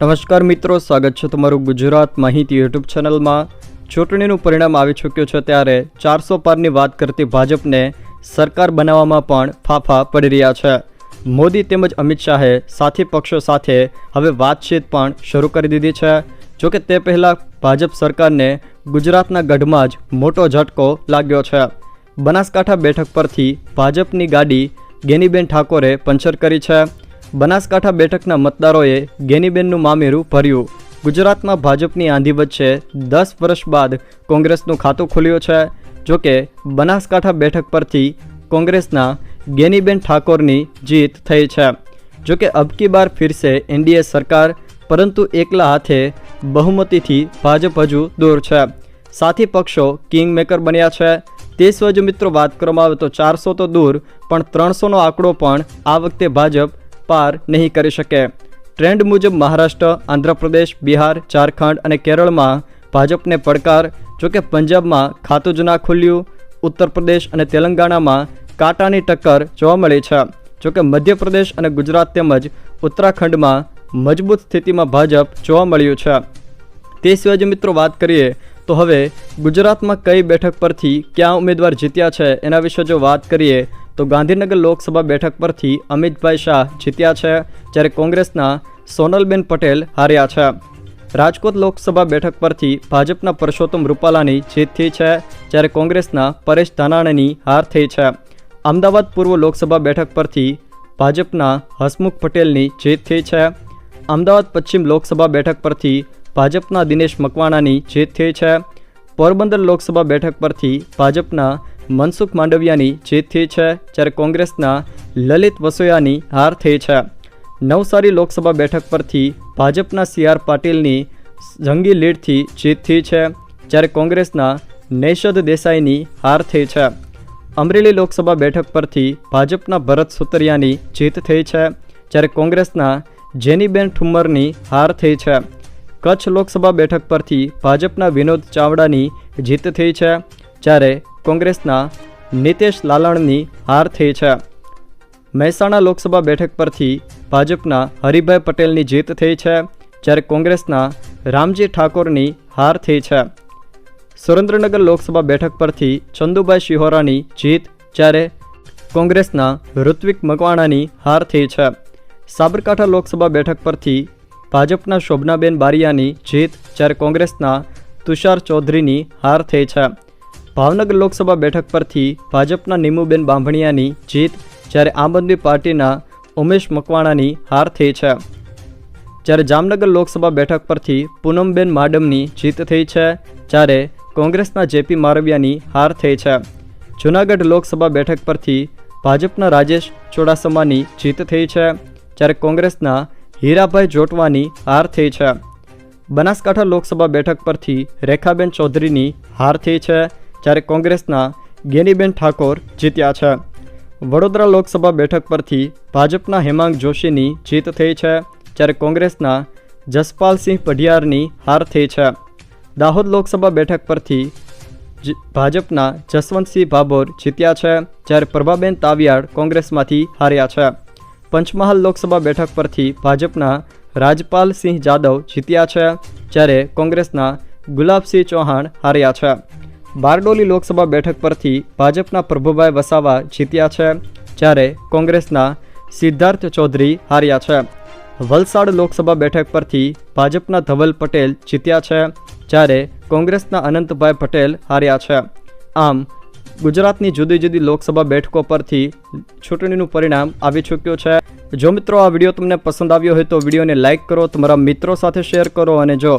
નમસ્કાર મિત્રો, સ્વાગત છે તમારું ગુજરાત માહિતી યુટ્યુબ ચેનલમાં. ચૂંટણીનું પરિણામ આવી ચૂક્યું છે ત્યારે ચારસો પારની વાત કરતી ભાજપને સરકાર બનાવવામાં પણ ફાફા પડી રહ્યા છે. મોદી તેમજ અમિત શાહે સાથી પક્ષો સાથે હવે વાતચીત પણ શરૂ કરી દીધી છે. જોકે તે પહેલાં ભાજપ સરકારને ગુજરાતના ગઢમાં જ મોટો ઝટકો લાગ્યો છે. બનાસકાંઠા બેઠક પરથી ભાજપની ગાડી ગેનીબેન ઠાકોરે પંચર કરી છે. બનાસકાંઠા બેઠકના મતદારોએ ગેનીબેનનું મામેરું ભર્યું. ગુજરાતમાં ભાજપની આંધી વચ્ચે દસ વર્ષ બાદ કોંગ્રેસનું ખાતું ખુલ્યું છે. જોકે, બનાસકાંઠા બેઠક પરથી કોંગ્રેસના ગેનીબેન ઠાકોરની જીત થઈ છે. જોકે અબકી બાર ફિરસે એનડીએ સરકાર, પરંતુ એકલા હાથે બહુમતીથી ભાજપ હજુ દૂર છે. સાથી પક્ષો કિંગ મેકર બન્યા છે. તે સિવાય મિત્રો વાત કરવામાં આવે તો ચારસો તો દૂર, પણ ત્રણસોનો આંકડો પણ આ વખતે ભાજપ પાર નહીં કરી શકે. ટ્રેન્ડ મુજબ મહારાષ્ટ્ર, આંધ્રપ્રદેશ, બિહાર, ઝારખંડ અને કેરળમાં ભાજપને પડકાર, જોકે પંજાબમાં ખાતું જ ના ખુલ્યું ઉત્તર પ્રદેશ અને તેલંગાણામાં કાંટાની ટક્કર જોવા મળી છે. જોકે મધ્યપ્રદેશ અને ગુજરાત તેમજ ઉત્તરાખંડમાં મજબૂત સ્થિતિમાં ભાજપ જોવા મળ્યું છે. તે સિવાય જો મિત્રો વાત કરીએ, તો હવે ગુજરાતમાં કઈ બેઠક પરથી ક્યાં ઉમેદવાર જીત્યા છે એના વિશે જો વાત કરીએ તો ગાંધીનગર લોકસભા બેઠક પરથી અમિતભાઈ શાહ જીત્યા છે, જ્યારે કોંગ્રેસના સોનલબેન પટેલ હાર્યા છે. રાજકોટ લોકસભા બેઠક પરથી ભાજપના પરસોત્તમ રૂપાલાની જીત થઈ છે, જ્યારે કોંગ્રેસના પરેશ ધાનાણીની હાર થઈ છે. અમદાવાદ પૂર્વ લોકસભા બેઠક પરથી ભાજપના હસમુખ પટેલની જીત થઈ છે. અમદાવાદ પશ્ચિમ લોકસભા બેઠક પરથી ભાજપના દિનેશ મકવાણાની જીત થઈ છે. પોરબંદર લોકસભા બેઠક પરથી ભાજપના મનસુખ માંડવિયાની જીત થઈ છે, જ્યારે કોંગ્રેસના લલિત વસોયાની હાર થઈ છે. નવસારી લોકસભા બેઠક પરથી ભાજપના સી આર પાટીલની જંગી લીડથી જીત થઈ છે, જ્યારે કોંગ્રેસના નૈષદ દેસાઈની હાર થઈ છે. અમરેલી લોકસભા બેઠક પરથી ભાજપના ભરત સુતરિયાની જીત થઈ છે, જ્યારે કોંગ્રેસના જેનીબેન ઠુમ્મરની હાર થઈ છે. કચ્છ લોકસભા બેઠક પરથી ભાજપના વિનોદ ચાવડાની જીત થઈ છે, જ્યારે કોંગ્રેસના નિતેશ લાલણની હાર થઈ છે. મહેસાણા લોકસભા બેઠક પરથી ભાજપના હરિભાઈ પટેલની જીત થઈ છે, જ્યારે કોંગ્રેસના રામજી ઠાકોરની હાર થઈ છે. સુરેન્દ્રનગર લોકસભા બેઠક પરથી ચંદુભાઈ શિહોરાની જીત, જ્યારે કોંગ્રેસના ઋત્વિક મકવાણાની હાર થઈ છે. સાબરકાંઠા લોકસભા બેઠક પરથી ભાજપના શોભનાબેન બારિયાની જીત, જ્યારે કોંગ્રેસના તુષાર ચૌધરીની હાર થઈ છે. ભાવનગર લોકસભા બેઠક પરથી ભાજપના નીમુબેન બાંભણિયાની જીત જ્યારે આમ આદમી પાર્ટીના ઉમેશ મકવાણાની હાર થઈ છે. જ્યારે જામનગર લોકસભા બેઠક પરથી પૂનમબેન માડમની જીત થઈ છે, જ્યારે કોંગ્રેસના જેપી મારવિયાની હાર થઈ છે. જૂનાગઢ લોકસભા બેઠક પરથી ભાજપના રાજેશ ચોડાસમાની જીત થઈ છે, જ્યારે કોંગ્રેસના હીરાભાઈ જોટવાની હાર થઈ છે. બનાસકાંઠા લોકસભા બેઠક પરથી રેખાબેન ચૌધરીની હાર થઈ છે જ્યારે કોંગ્રેસના ગેનીબેન ઠાકોર જીત્યા છે. વડોદરા લોકસભા બેઠક પરથી ભાજપના હેમાંગ જોશીની જીત થઈ છે, જ્યારે કોંગ્રેસના જસપાલસિંહ પઢિયારની હાર થઈ છે. દાહોદ લોકસભા બેઠક પરથી ભાજપના જસવંતસિંહ ભાભોર જીત્યા છે, જ્યારે પ્રભાબેન તાવિયાડ કોંગ્રેસમાંથી હાર્યા છે. પંચમહાલ લોકસભા બેઠક પરથી ભાજપના રાજપાલસિંહ જાદવ જીત્યા છે, જ્યારે કોંગ્રેસના ગુલાબસિંહ ચૌહાણ હાર્યા છે. બારડોલી લોકસભા બેઠક પરથી ભાજપના પ્રભુભાઈ વસાવા જીત્યા છે, જ્યારે કોંગ્રેસના સિદ્ધાર્થ ચૌધરી હાર્યા છે. વલસાડ લોકસભા બેઠક પરથી ભાજપના ધવલ પટેલ જીત્યા છે, જ્યારે કોંગ્રેસના અનંતભાઈ પટેલ હાર્યા છે. આમ, ગુજરાતની જુદી જુદી લોકસભા બેઠકો પરથી ચૂંટણીનું પરિણામ આવી ચૂક્યું છે. જો મિત્રો આ વીડિયો તમને પસંદ આવ્યો હોય તો વિડીયોને લાઇક કરો, તમારા મિત્રો સાથે શેર કરો અને જો